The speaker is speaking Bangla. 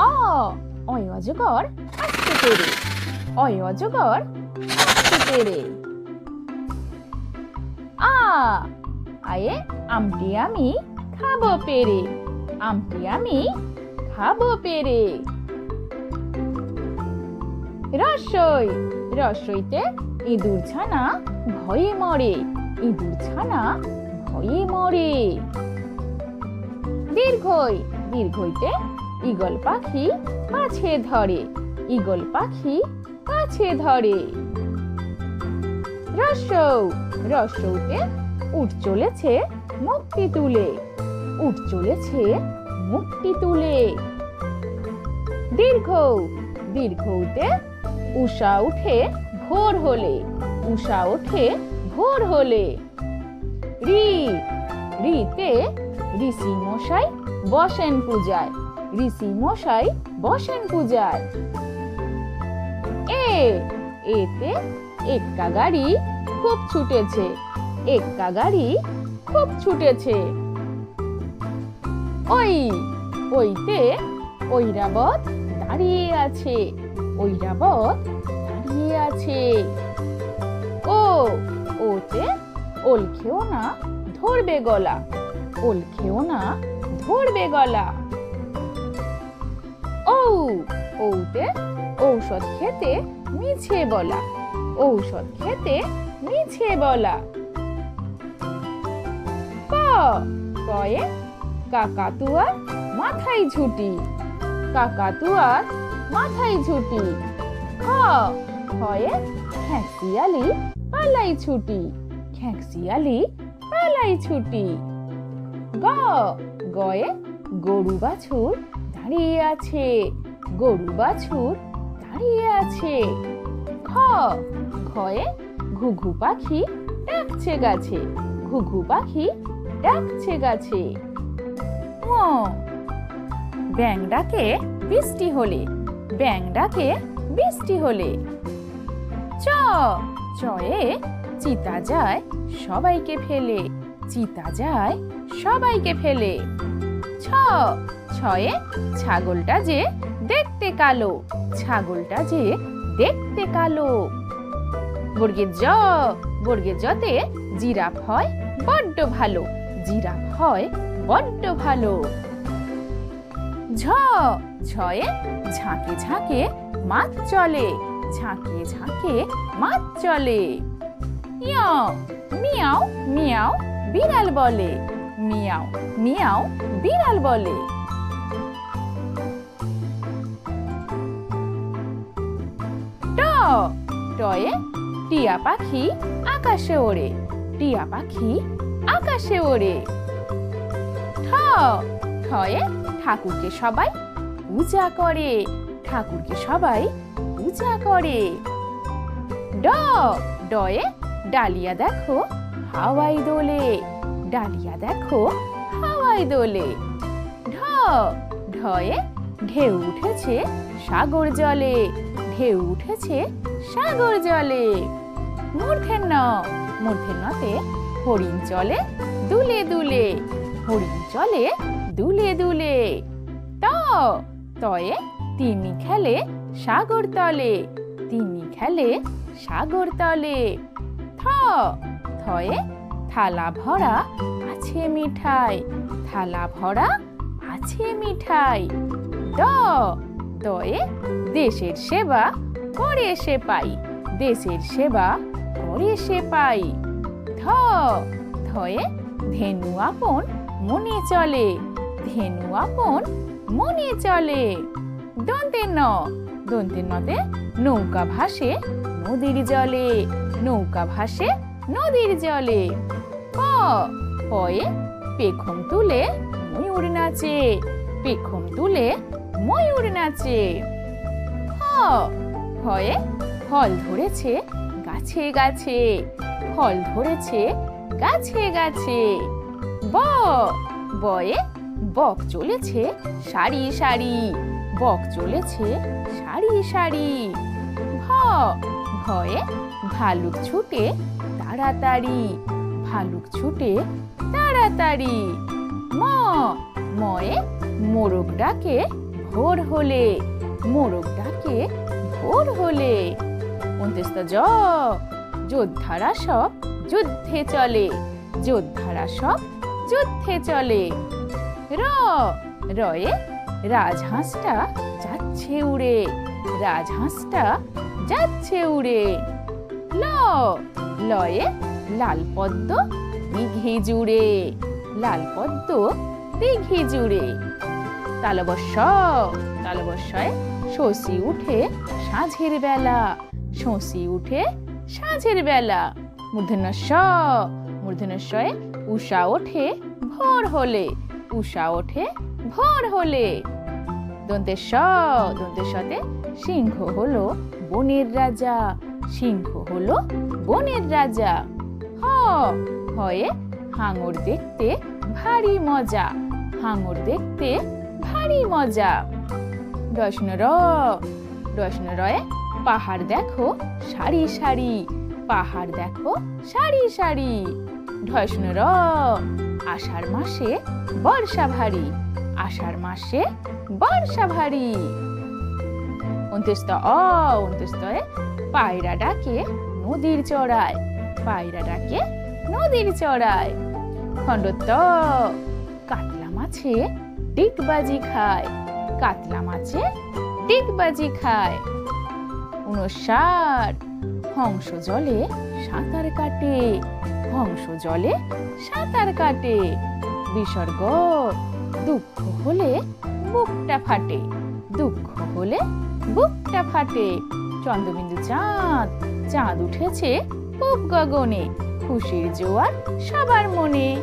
অ অয় অজগর আসতে পেরে অয় অজগর আসতে পেরে আ আয়ে আমটি আমি খাব পেরে আমটি আমি খাব পেরে রসই রসইতে ইঁদুর ছানা ভয়ে মরে ইঁদুর ছানা ভয়ে মরে দীর্ঘই দীর্ঘইতে ঈগল পাখি কাছে ধরে ঈগল পাখি কাছে ধরে। রসৌ, রসৌতে উঠ চলেছে মুক্তি তুলে, উঠ চলেছে মুক্তি তুলে। দীর্ঘ, দীর্ঘতে উষা উঠে ভোর হলে, উষা ওঠে ভোর হলে। রি, রিতে ঋষি মশাই বসেন পূজায় ঋষি মশাই বসেন পূজায়। এ, এতে এক্কা গাড়ি খুব ছুটেছে। এক্কা গাড়ি খুব ছুটেছে। ওই, ওইতে ঐরাবত দাঁড়িয়ে আছে। ঐরাবত দাঁড়িয়ে আছে। ও, ওতে ওল খেও না ধরবে গলা। ওল খেও না ধরবে গলা। ও ওতে ঔষধ খেতে মিছে বলা। ঔষধ খেতে মিছে বলা। ক কয়ে কাকাতুয়ার মাথায় ঝুটি। কাকাতুয়ার মাথায় ঝুটি। খ খয়ে খ্যাঁকশিয়ালি পালাই ছুটি। খ্যাঁকশিয়ালি পালাই ছুটি। গ, গয়ে গরু বাছুর দাঁড়িয়ে আছে। গরু বাছুর দাঁড়িয়ে আছে। খ খয়ে ঘুঘু পাখি ডাকছে গাছে। ঘুঘু পাখি ডাকছে গাছে। ব্যাং ডাকে বৃষ্টি হলে। ব্যাং ডাকে বৃষ্টি হলে। চ, চয়ে চিতা যায় সবাইকে ফেলে। চিতা যায় সবাইকে ফেলে। ছ ছয়ে ছাগলটা যে দেখতে কালো, ছাগলটা যে দেখতে কালো। বর্গের জ বর্গের জতে জিরাফ হয় বড্ড ভালো, জিরাফ হয় বড্ড ভালো। ঝ ঝয়ে ঝাঁকে ঝাঁকে মাছ চলে, ঝাঁকে ঝাঁকে মাছ চলে। ইয় মিয়াও মিয়াও, বিড়াল বলে, মিয়াও মিয়াও, বিড়াল বলে। টয়ে টিয়া পাখি আকাশে ওড়ে, টিয়া পাখি আকাশে ওড়ে। ঠ, ঠয়ে ঠাকুরকে সবাই পূজা করে, ঠাকুরকে সবাই পূজা করে। ড, ডয়ে ডালিয়া দেখো হাওয়াই দোলে, ডালিয়া দেখো হাওয়াই দোলে। ঢ, ঢয়ে ঢেউ উঠেছে সাগর জলে, ঢেউ উঠেছে সাগর জলে। মূর্ধন্য মূর্ধন্যতে হরিণ চলে দুলে দুলে। হরিণ চলে দুলে দুলে। ত, তয়ে তিনি খেলে সাগর তলে। তিমি খেলে সাগর তলে। থ, থয়ে থালা ভরা আছে মিঠাই। থালা ভরা আছে মিঠাই। দ দয়ে দেশের সেবা করে সে পাই। দেশের সেবা করে সে পাই। ধ ধয়ে ধেনু আপন মনে চলে, ধেনু আপন মনে চলে। দন্তে ন দন্তে নতে নৌকা ভাসে নদীর জলে, নৌকা ভাসে নদীর জলে। প পয়ে পেখম তুলে ময়ূর নাচে, পেখম তুলে ময়ূর নাচে। হ হয়ে ফল ধরেছে গাছে গাছে, ফল ধরেছে গাছে গাছে। ব, বয়ে বক চলেছে সারি সারি, বক চলেছে সারি সারি। ভ, ভয়ে ভালুক ছুটে তাড়াতাড়ি, ভালুক ছুটে তাড়াতাড়ি। ম, ময়ে মোরগ ডাকে ভোর হলে, মোরগ ডাকে ভোর হলে। অন্ত্যেস্ত জ, যোদ্ধারা সব যুদ্ধে চলে। যোদ্ধারা সব যুদ্ধে চলে। র, রয়ে রাজহাঁসটা যাচ্ছে উড়ে। রাজহাঁসটা যাচ্ছে উড়ে। ল, লয়ে লাল পদ্ম দিঘি জুড়ে। লাল পদ্ম দিঘি জুড়ে। তালবস্য তালবস্যয় শশী উঠে সাঁঝের বেলা। শশী উঠে সাঁঝের বেলা। মূর্ধন্য স মূর্ধন্যশয়ে উষা ওঠে ভোর হলে। উষা ওঠে ভোর হলে। দন্তের স দন্তের সতে সিংহ হলো বনের রাজা। সিংহ হলো বনের রাজা। হ, হয়ে হাঙর দেখতে ভারী মজা। হাঙর দেখতে ভারী মজা। রসন র রসন রয়ে পাহাড় দেখো, সারি সারি। পাহাড় দেখো, সারি সারি। ঢসন আষাঢ় মাসে বর্ষা ভারী। আষাঢ় মাসে বর্ষা ভারী। অন্ত্যস্ত অ অন্ত্যস্তয়ে পায়রা ডাকে নদীর চড়ায়। পায়রা ডাকে নদীর চড়ায়। খণ্ডত্ব, কাতলা মাছে ডিগবাজি খায়। কাতলা মাছে ডিগবাজি খায়। উনষাট হংস জলে সাঁতার কাটে। হংস জলে সাঁতার কাটে। বিসর্গ, দুঃখ হলে বুকটা ফাটে। দুঃখ হলে বুকটা ফাটে। চন্দ্রবিন্দু চাঁদ চাঁদ উঠেছে পূব গগনে। খুশির জোয়ার সবার মনে।